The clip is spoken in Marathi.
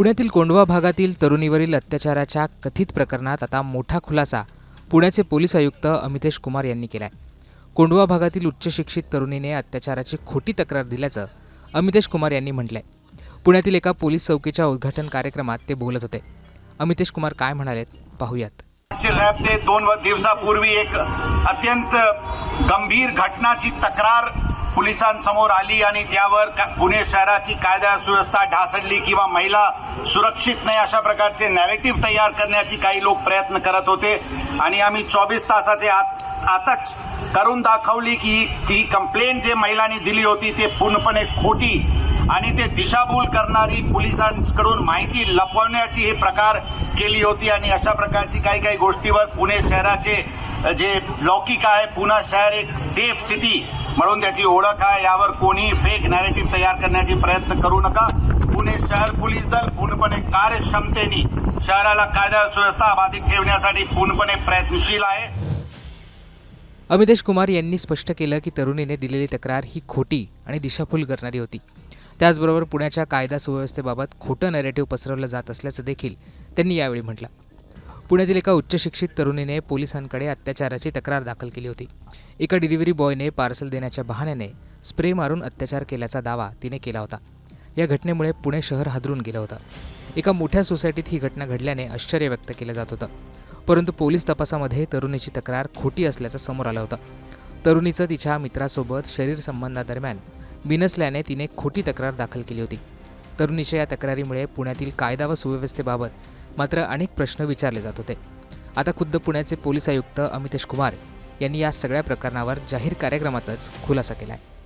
पुण्यातील कोंडवा भागातील तरुणीवरील अत्याचाराच्या कथित प्रकरणात आता मोठा खुलासा पुण्याचे पोलीस आयुक्त अमितेश कुमार यांनी केलाय. कोंडवा भागातील उच्च शिक्षित तरुणीने अत्याचाराची खोटी तक्रार दिल्याचं अमितेश कुमार यांनी म्हटलंय. पुण्यातील एका पोलीस चौकीच्या उद्घाटन कार्यक्रमात ते बोलत होते. अमितेश कुमार काय म्हणालेत पाहूयात. साहेब ते दोन व- दिवसापूर्वी एक अत्यंत गंभीर घटनाची तक्रार पोलिसांसमोर आली आणि त्यावर का- पुणे शहराची कायदा सुव्यवस्था ढासळली किंवा महिला सुरक्षित नाही अशा प्रकारचे नॅरेटिव्ह तयार करण्याची काही लोक प्रयत्न करत होते. आणि आम्ही चोवीस तासाचे आत आताच करून दाखवली की ही कंप्लेंट जे महिलांनी दिली होती ते पूर्णपणे खोटी आणि ते दिशाभूल करणारी पोलिसांकडून माहिती लपवण्याची हे प्रकार केली होती. आणि अशा प्रकारची काही काही गोष्टीवर पुणे शहराचे जे लौकिक आहे पुणे शहर एक सेफ सिटी म्हणून त्याची ओळख आहे यावर कोणी फेक नॅरेटिव्ह तयार करण्याचे प्रयत्न करू नका. पुणे शहर पोलीस दल पूर्णपणे कार्यक्षमतेने शहराला कायदा सुव्यवस्था बाधित ठेवण्यासाठी पूर्णपणे प्रयत्नशील आहे. अमितेश कुमार यांनी स्पष्ट केलं की तरुणीने दिलेली तक्रार ही खोटी आणि दिशाभूल करणारी होती. त्याचबरोबर पुण्याच्या कायदा सुव्यवस्थेबाबत खोटं नरेटिव्ह पसरवलं जात असल्याचं देखील त्यांनी यावेळी म्हटलं. पुण्यातील एका उच्चशिक्षित तरुणीने पोलिसांकडे अत्याचाराची तक्रार दाखल केली होती. एका डिलिव्हरी बॉयने पार्सल देण्याच्या बहाण्याने स्प्रे मारून अत्याचार केल्याचा दावा तिने केला होता. या घटनेमुळे पुणे शहर हादरून गेलं होतं. एका मोठ्या सोसायटीत ही घटना घडल्याने आश्चर्य व्यक्त केलं जात होतं. परंतु पोलीस तपासामध्ये तरुणीची तक्रार खोटी असल्याचं समोर आलं होतं. तरुणीचं तिच्या मित्रासोबत शरीर संबंधादरम्यान बिनसल्याने तिने खोटी तक्रार दाखल केली होती. तरुणीच्या या तक्रारीमुळे पुण्यातील कायदा व सुव्यवस्थेबाबत मात्र अनेक प्रश्न विचारले जात होते. आता खुद्द पुण्याचे पोलीस आयुक्त अमितेश कुमार यांनी या सगळ्या प्रकरणावर जाहीर कार्यक्रमातच खुलासा केला आहे